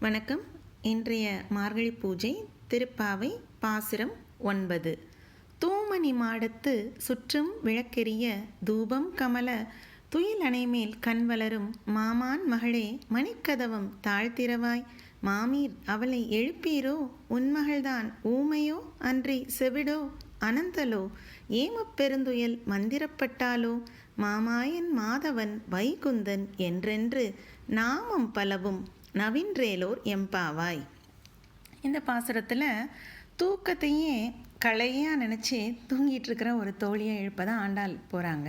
வணக்கம். இன்றைய மார்கழி பூஜை திருப்பாவை பாசுரம் ஒன்பது. தூமணி மாடத்து சுற்றும் விளக்கெரிய தூபம் கமல துயில் அணைமேல் கண் வளரும் மாமான் மகளே மணிக்கதவம் தாழ்த்திரவாய். மாமீர் அவளை எழுப்பீரோ? உன்மகள்தான் ஊமையோ? அன்றி செவிடோ? அனந்தலோ? ஏமப் பெருந்துயல் மந்திரப்பட்டாலோ? மாமாயன் மாதவன் வைகுந்தன் என்றென்று நாமம் பலவும் நவீன் ரேலோர் எம்பாவாய். இந்த பாசுரத்தில் தூக்கத்தையே களையாக நினச்சி தூங்கிட்டு இருக்கிற ஒரு தோழியை எழுப்ப தான் ஆண்டாள் போகிறாங்க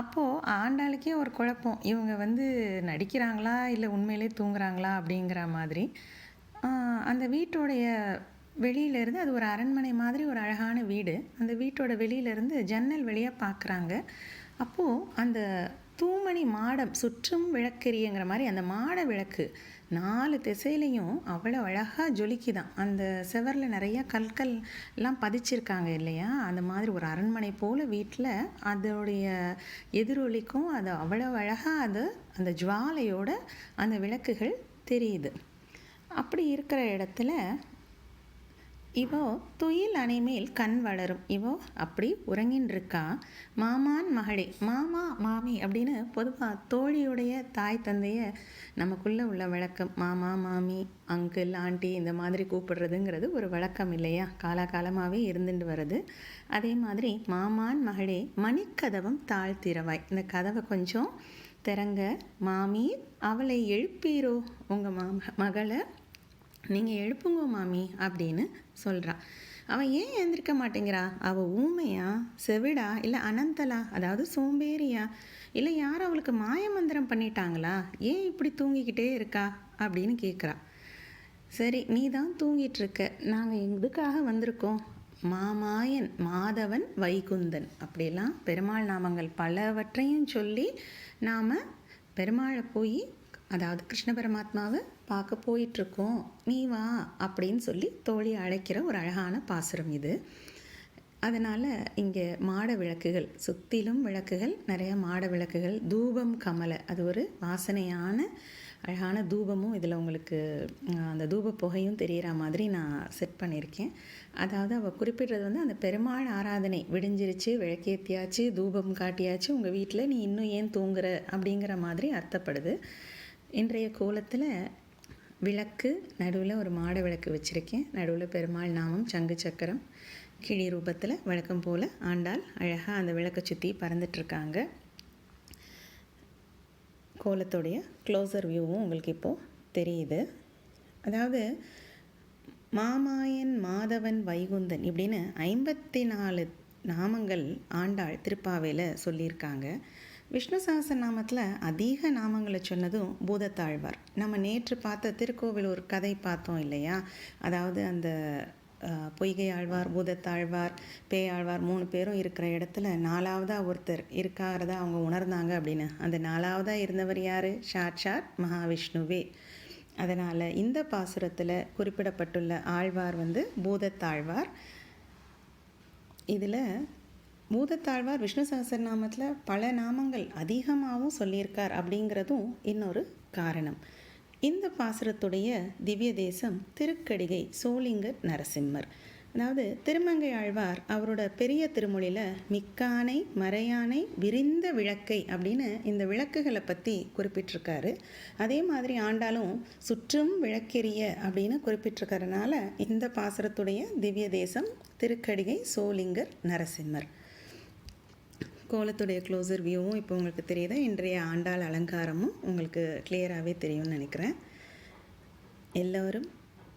அப்போது ஆண்டாளுக்கே ஒரு குழப்பம். இவங்க வந்து நடிக்கிறாங்களா இல்லை உண்மையிலே தூங்குறாங்களா அப்படிங்கிற மாதிரி. அந்த வீட்டோடைய வெளியிலேருந்து அது ஒரு அரண்மனை மாதிரி ஒரு அழகான வீடு. அந்த வீட்டோட வெளியிலேருந்து ஜன்னல் வழியாக பார்க்குறாங்க அப்போது அந்த தூமணி மாடம் சுற்றும் விளக்கெரியங்கிற மாதிரி அந்த மாட விளக்கு நாலு திசையிலையும் அவ்வளோ அழகாக ஜொலிக்குதான். அந்த செவரில் நிறைய கற்கள் எல்லாம் பதிச்சிருக்காங்க இல்லையா? அந்த மாதிரி ஒரு அரண்மனை போல் வீட்டில் அதோடைய எதிரொலிக்கும் அது அவ்வளோ அழகாக அது அந்த ஜுவாலையோட அந்த விளக்குகள் தெரியுது. அப்படி இருக்கிற இடத்துல இவோ துயில் அணைமேல் கண் வளரும். இவோ அப்படி உறங்கின்றிருக்கா. மாமான் மகளே மாமா மாமி அப்படின்னு பொதுவாக தோழியுடைய தாய் தந்தைய நமக்குள்ளே உள்ள வழக்கம். மாமா மாமி அங்கிள் ஆண்டி இந்த மாதிரி கூப்பிடுறதுங்கிறது ஒரு வழக்கம் இல்லையா? காலாகாலமாகவே இருந்துட்டு வருது அதே மாதிரி மாமான் மகளே மணிக்கதவம் தாழ்த்திரவாய் இந்த கதவை கொஞ்சம் திறங்க. மாமி அவளை எழுப்பீரோ உங்கள் மா மகளை? நீங்கள் எழுப்புங்க மாமி அப்படின்னு சொல்கிறான் அவன் ஏன் எழுந்திருக்க மாட்டேங்கிறா? அவள் ஊமையா? செவிடா? இல்லை அனந்தலா? அதாவது சோம்பேறியா? இல்லை யார் அவளுக்கு மாயமந்திரம் பண்ணிட்டாங்களா? ஏன் இப்படி தூங்கிக்கிட்டே இருக்கா? அப்படின்னு கேட்குறா சரி நீ தான் தூங்கிட்டுருக்க. நாங்கள் எதுக்காக வந்திருக்கோம்? மாமாயன் மாதவன் வைகுந்தன். அப்படிலாம் பெருமாள் நாமங்கள் பலவற்றையும் சொல்லி நாம் பெருமாளை போய் அதாவது கிருஷ்ண பரமாத்மாவை பார்க்க போயிட்டுருக்கோம். நீ வா அப்படின்னு சொல்லி தோழி அழைக்கிற ஒரு அழகான பாசுரம் இது. அதனால் இங்கே மாட விளக்குகள் சுற்றிலும் விளக்குகள் நிறைய மாட விளக்குகள் தூபம் கமலை அது ஒரு வாசனையான அழகான தூபமும் இதில் உங்களுக்கு அந்த தூப புகையும் தெரிகிற மாதிரி நான் செட் பண்ணியிருக்கேன். அதாவது அவள் குறிப்பிடுறது வந்து அந்த பெருமாள் ஆராதனை விடிஞ்சிருச்சு விளக்கேற்றியாச்சு தூபம் காட்டியாச்சு உங்கள் வீட்டில் நீ இன்னும் ஏன் தூங்குற அப்படிங்கிற மாதிரி அர்த்தப்படுது. இன்றைய கோலத்தில் விளக்கு நடுவில் ஒரு மாட விளக்கு வச்சுருக்கேன். நடுவில் பெருமாள் நாமம் சங்கு சக்கரம் கிளி ரூபத்தில் வழக்கம் போல் ஆண்டாள் அழகாக அந்த விளக்கை சுற்றி பறந்துட்டுருக்காங்க கோலத்துடைய க்ளோசர் வியூவும் உங்களுக்கு இப்போது தெரியுது. அதாவது மாமாயன் மாதவன் வைகுந்தன் இப்படின்னு ஐம்பத்தி நாலு நாமங்கள் ஆண்டாள் திருப்பாவையில் சொல்லியிருக்காங்க. விஷ்ணு நாமத்தில் அதிக நாமங்களை சொன்னதும் பூதத்தாழ்வார். நம்ம நேற்று பார்த்த திருக்கோவில் ஒரு கதை பார்த்தோம் இல்லையா? அதாவது அந்த பொய்கை ஆழ்வார் பூதத்தாழ்வார் பேயாழ்வார் மூணு பேரும் இருக்கிற இடத்துல நாலாவதாக ஒருத்தர் இருக்காரதா அவங்க உணர்ந்தாங்க அப்படின்னு. அந்த நாலாவதாக இருந்தவர் யார்? சாட்சாத் மகாவிஷ்ணுவே. அதனால் இந்த பாசுரத்தில் குறிப்பிடப்பட்டுள்ள ஆழ்வார் வந்து பூதத்தாழ்வார். இதில் பூதத்தாழ்வார் விஷ்ணு சகசரநாமத்தில் பல நாமங்கள் அதிகமாகவும் சொல்லியிருக்கார் அப்படிங்கிறதும் இன்னொரு காரணம். இந்த பாசுரத்துடைய திவ்ய தேசம் திருக்கடிகை சோளிங்கர் நரசிம்மர். அதாவது திருமங்கை ஆழ்வார் அவரோட பெரிய திருமொழியில் மிக்கானை மறையானை விரிந்த விளக்கை அப்படின்னு இந்த விளக்குகளை பற்றி குறிப்பிட்டிருக்காரு. அதே மாதிரி ஆண்டாலும் சுற்றும் விளக்கெரிய அப்படின்னு குறிப்பிட்டிருக்கறனால இந்த பாசுரத்துடைய திவ்ய தேசம் திருக்கடிகை சோலிங்கர் நரசிம்மர். கோலத்துடைய க்ளோசர் வியூவும் இப்போ உங்களுக்கு தெரியுதா? இன்றைய ஆண்டாள் அலங்காரமும் உங்களுக்கு கிளியராகவே தெரியும்னு நினைக்கிறேன். எல்லோரும்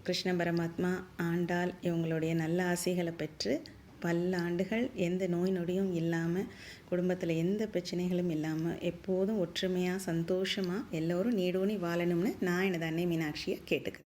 கிருஷ்ண பரமாத்மா ஆண்டாள் இவங்களுடைய நல்ல ஆசைகளை பெற்று பல்லாண்டுகள் ஆண்டுகள் எந்த நோய் நொடியும் இல்லாமல் குடும்பத்தில் எந்த பிரச்சனைகளும் இல்லாமல் எப்போதும் ஒற்றுமையாக சந்தோஷமாக எல்லோரும் நீடோனி வாழணும்னு நான் எனது அன்னை மீனாட்சியை கேட்டுக்கிறேன்.